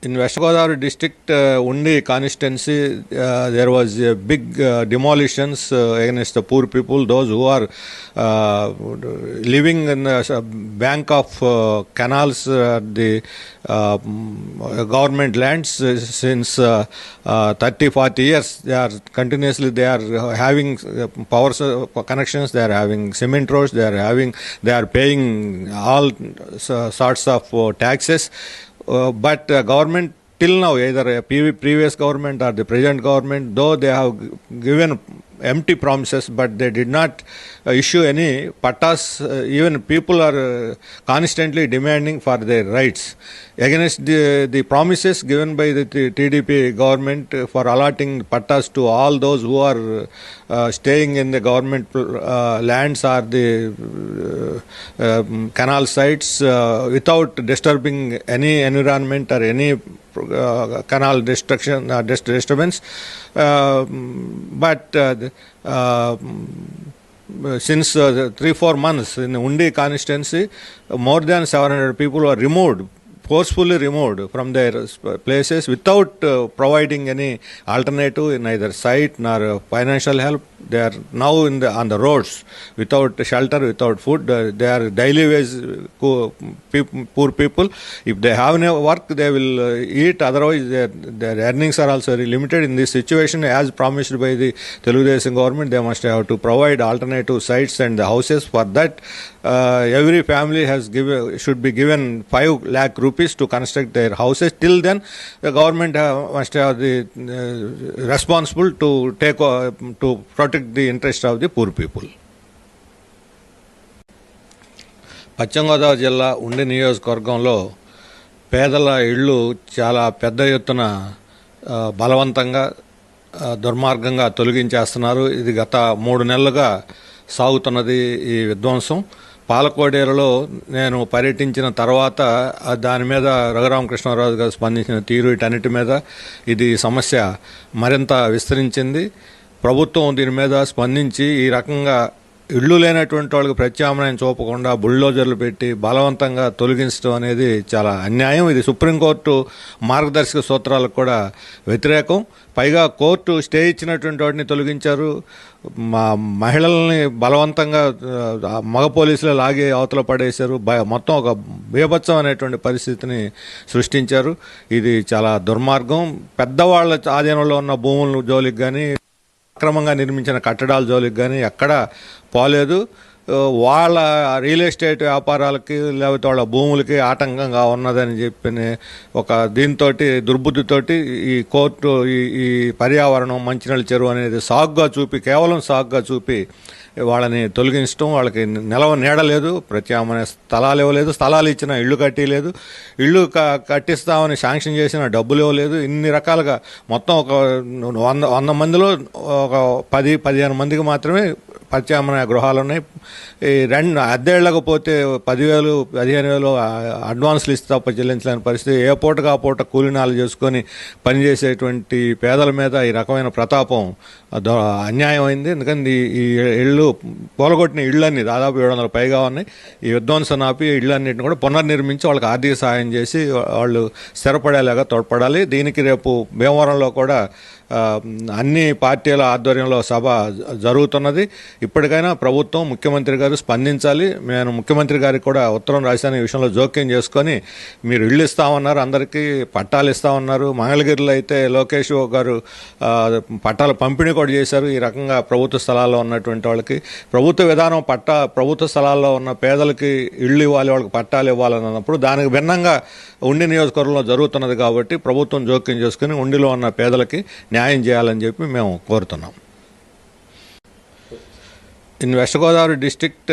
In West Godavari district, uh, Undi constituency, uh, there was a big uh, demolitions uh, against the poor people, those who are uh, living in the uh, bank of uh, canals, uh, the uh, government lands uh, since uh, uh, 30, 40 years. They are continuously they are uh, having uh, power connections. They are having cement roads. They are having they are paying all sorts of uh, taxes. Uh, but uh, government till now either a previous government or the present government though they have given empty promises but they did not uh, issue any pattas uh, even people are uh, constantly demanding for their rights. Against the, the promises given by the TDP government for allotting pattas to all those who are uh, staying in the government uh, lands or the uh, um, canal sites uh, without disturbing any environment or any canal destruction uh, dis- disturbance. Uh, but uh, uh, since uh, three four months in Undi constituency, uh, more than 700 people were removed, forcefully removed from their places without uh, providing any alternative, in neither site nor uh, financial help. They are now in the on the roads without shelter, without food. Uh, they are daily wage poor people. If they have no work, they will uh, eat. Otherwise, their earnings are also very limited. In this situation, as promised by the Telugu government, they must have to provide alternative sites and the houses. For that, uh, every family has given should be given five lakh rupees to construct their houses. Till then, the government have, must have the uh, responsible to take uh, to protect the interest of the poor people. పశ్చిమ గోదావరి జిల్లా ఉండి నియోజకవర్గంలో పేదల ఇళ్ళు చాలా పెద్ద ఎత్తున ఆ, బలవంతంగా ఆ, దుర్మార్గంగా తొలగించేస్తున్నారు ఇది గత మూడు నెలలుగా సాగుతున్నది ఈ విధ్వంసం పాలకోడేరులో నేను పర్యటించిన తర్వాత దాని మీద రఘురామకృష్ణరాజు గారు స్పందించిన తీరు వీటన్నిటి మీద ఇది సమస్య మరింత విస్తరించింది. ప్రభుత్వం దీని మీద స్పందించి ఈ రకంగా ఇళ్ళు లేనటువంటి వాళ్ళకి ప్రత్యామ్నాయం చూపకుండా బుల్డోజర్లు పెట్టి బలవంతంగా తొలగించడం అనేది చాలా అన్యాయం. ఇది సుప్రీంకోర్టు మార్గదర్శక సూత్రాలకు కూడా వ్యతిరేకం. పైగా కోర్టు స్టే ఇచ్చినటువంటి వాటిని తొలగించారు. మా మహిళల్ని బలవంతంగా మగ పోలీసులు లాగి అవతల పడేశారు. భయ మొత్తం ఒక బీభత్సం అనేటువంటి పరిస్థితిని సృష్టించారు. ఇది చాలా దుర్మార్గం. పెద్దవాళ్ళ ఆధీనంలో ఉన్న భూముల జోలికి కానీ అక్రమంగా నిర్మించిన కట్టడాల జోలికి కానీ ఎక్కడ పోలేదు. వాళ్ళ రియల్ ఎస్టేట్ వ్యాపారాలకి లేకపోతే వాళ్ళ భూములకి ఆటంకంగా ఉన్నదని చెప్పిన ఒక దీంతో దుర్బుద్ధితోటి ఈ కోర్టు ఈ ఈ పర్యావరణం మంచినీళ్ళ చెరువు అనేది సాగుగా చూపి కేవలం సాగుగా చూపి వాళ్ళని తొలగించడం వాళ్ళకి నిలవ నీడలేదు ప్రత్యామ్నాయ స్థలాలు ఇవ్వలేదు స్థలాలు ఇచ్చిన ఇళ్ళు కట్టిలేదు ఇళ్ళు క- కట్టిస్తామని శాంక్షన్ చేసిన డబ్బులు ఇవ్వలేదు ఇన్ని రకాలుగా మొత్తం ఒక వంద వంద మందిలో ఒక పది పదిహేను మందికి మాత్రమే ప్రత్యామ్నాయ గృహాలు ఉన్నాయి ఈ రెండు అద్దెళ్ళకు పోతే పదివేలు పదిహేను వేలు అడ్వాన్స్లు ఇస్తే తప్ప చెల్లించలేని పరిస్థితి. ఏ పూటకు ఆ పూట కూలినాలు చేసుకొని పనిచేసేటువంటి పేదల మీద ఈ రకమైన ప్రతాపం ద- అన్యాయం అయింది. ఎందుకంటే ఈ- ఇళ్ళు పోలగొట్టిన ఇళ్ళన్నీ దాదాపు ఏడు వందల పైగా ఉన్నాయి. ఈ విధ్వంసం ఆపి ఇళ్ళన్నింటిని కూడా పునర్నిర్మించి వాళ్ళకి ఆర్థిక సహాయం చేసి వాళ్ళు స్థిరపడేలాగా తోడ్పడాలి. దీనికి రేపు భీమవరంలో కూడా అన్ని పార్టీల ఆధ్వర్యంలో సభ జరుగుతున్నది. ఇప్పటికైనా ప్రభుత్వం ముఖ్యమంత్రి గారు స్పందించాలి. నేను ముఖ్యమంత్రి గారికి కూడా ఉత్తరం రాశాను. ఈ విషయంలో జోక్యం చేసుకొని మీరు ఇళ్ళు ఇస్తామన్నారు అందరికీ పట్టాలు ఇస్తామన్నారు. మంగళగిరిలో అయితే లోకేష్ గారు పట్టాలు పట్టాల పంపిణీ కూడా చేశారు. ఈ రకంగా ప్రభుత్వ స్థలాల్లో ఉన్నటువంటి వాళ్ళకి ప్రభుత్వ విధానం పట్టా ప్రభుత్వ స్థలాల్లో ఉన్న పేదలకి ఇళ్ళు ఇవ్వాలి వాళ్ళకి పట్టాలు ఇవ్వాలని అన్నప్పుడు దానికి భిన్నంగా ఉండి నియోజకవర్గంలో జరుగుతున్నది కాబట్టి ప్రభుత్వం జోక్యం చేసుకుని ఉండిలో ఉన్న పేదలకి న్యాయం చేయాలని చెప్పి మేము కోరుతున్నాం. In west Godavari district